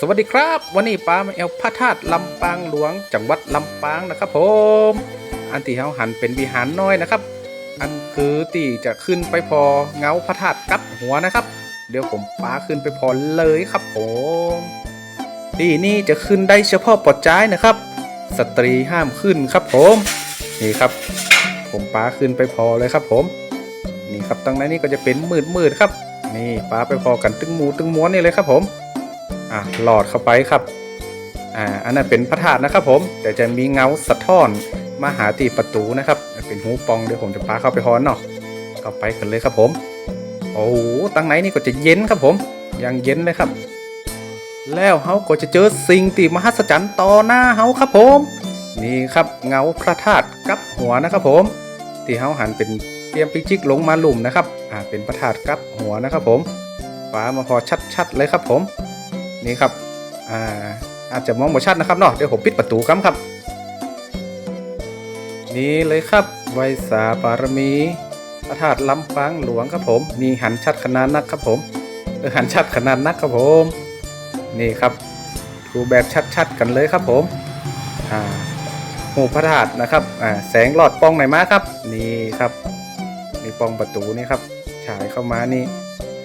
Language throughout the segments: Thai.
สวัสดีครับ วันนี้ป้ามาแอลพระธาตุลำปางหลวง จังหวัดลำปางนะครับผม อันที่เขาหันเป็นวิหารน้อยนะครับ อันคือตีจะขึ้นไปพอเงาพระธาตุกับหัวนะครับ เดี๋ยวผมป้าขึ้นไปพอเลยครับผมตีนี่จะขึ้นได้เฉพาะปอดจ้ายนะครับ สตรีห้ามขึ้นครับผมนี่ครับ ผมป้าขึ้นไปพอเลยครับผม นี่ครับตรงนั้นนี่ก็จะเป็นมืดมืดๆครับ นี่ป้าไปพอกันตึงหมูตึงม้วนนี่เลยครับผม อะหลอดเข้าไปครับอ่าอันนั้นเป็นพระธาตุนะครับผมแต่จะมีเงาสะท้อนมาหาตีประตูนะครับเป็นหูปองเดี๋ยวผมจะพาเข้าไปฮอนเนาะเข้าไปกันเลยครับผม โอ้โหตั้งไหนนี่ก็จะเย็นครับผมยังเย็นเลยครับ แล้วเฮาก็จะเจอสิ่งตีมหัศจรรย์ต่อหน้าเฮาครับผม นี่ครับเงาพระธาตุกับหัวนะครับผม ที่เฮาหันเป็นเตรียมปิจิกลงมาหลุมนะครับ อ่าเป็นพระธาตุกับหัวนะครับผมฟ้ามาพอชัดๆเลยครับผม นี่ครับอ่าอาจจะมองบ่ชัดนะครับเนาะเดี๋ยวผมปิดประตูครับครับ นี่เลยครับไวยสาบารมีพระธาตุลำปางหลวงครับผมนี่หันชัดขนาดนักครับผมเออหันชัดขนาดนักครับผม นี่ครับดูแบบชัดๆกันเลยครับผมอ่าหูพระธาตุนะครับอ่าแสงหลอดปองไหนมาครับ นี่ครับนี่ปองประตูนี่ครับฉายเข้ามานี่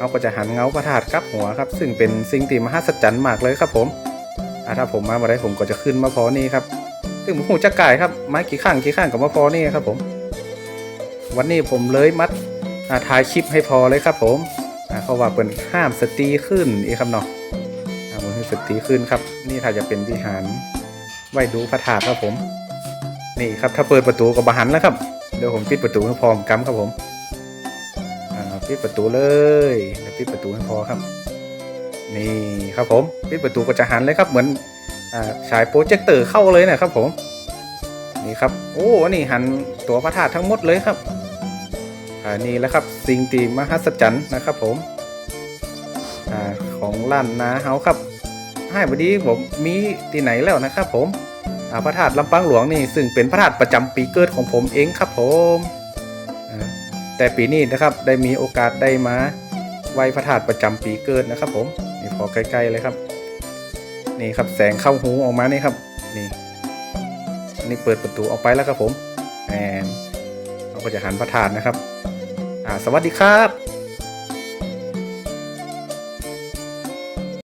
เราก็จะหันเงาพระธาตุกลับหัวครับ ซึ่งเป็นสิ่งที่มหัศจรรย์มากเลยครับผมถ้าผมมาบ่ได้ผมก็จะขึ้นมาพอนี่ครับซึ่งผมหูจะก่ายครับไม้กี่ข้างกี่ข้างกับมาพอนี่ครับผม วันนี้ผมเลยมัดอ่าถ่ายคลิปให้พอเลยครับ ผมอ่าเขาว่าเป็นห้ามสตรีขึ้นอีกครับเนาะอ่ามันให้สตรีขึ้นครับ นี่ถ้าจะเป็นวิหารไว้ดูพระธาตุครับผม นี่ครับถ้าเปิดประตูก็บหันแล้วครับเดี๋ยวผมปิดประตูให้พร้อมกัมครับผม ปิดประตูเลยปิดประตูให้พอครับ นี่ครับผมปิดประตูก็จะหันเลยครับเหมือนอ่าฉายโปรเจคเตอร์เข้าเลยนะครับผมนี่ครับโอ้นี่หันตัวพระธาตุทั้งหมดเลยครับอ่านี่แหละครับสิ่งที่มหัศจรรย์นะครับผมอของล้านนาเฮาครับให้พอดีผมมีที่ไหนแล้วนะครับ ผมพระธาตุลำปางหลวงนี่ซึ่งเป็นพระธาตุประจำปีเกิดของผมเองครับผมอ แต่ปีนี้นะครับได้มีโอกาสได้มาไหว้พระธาตุประจำปีเกิดนะครับ ผมนี่พอใกล้ๆเลยครับ นี่ครับแสงเข้าหูออกมานี่ครับนี่อันนี่เปิดประตูออกไปแล้วครับผมแอนเราก็จะหันพระธาตุนะครับ อ่าสวัสดีครับ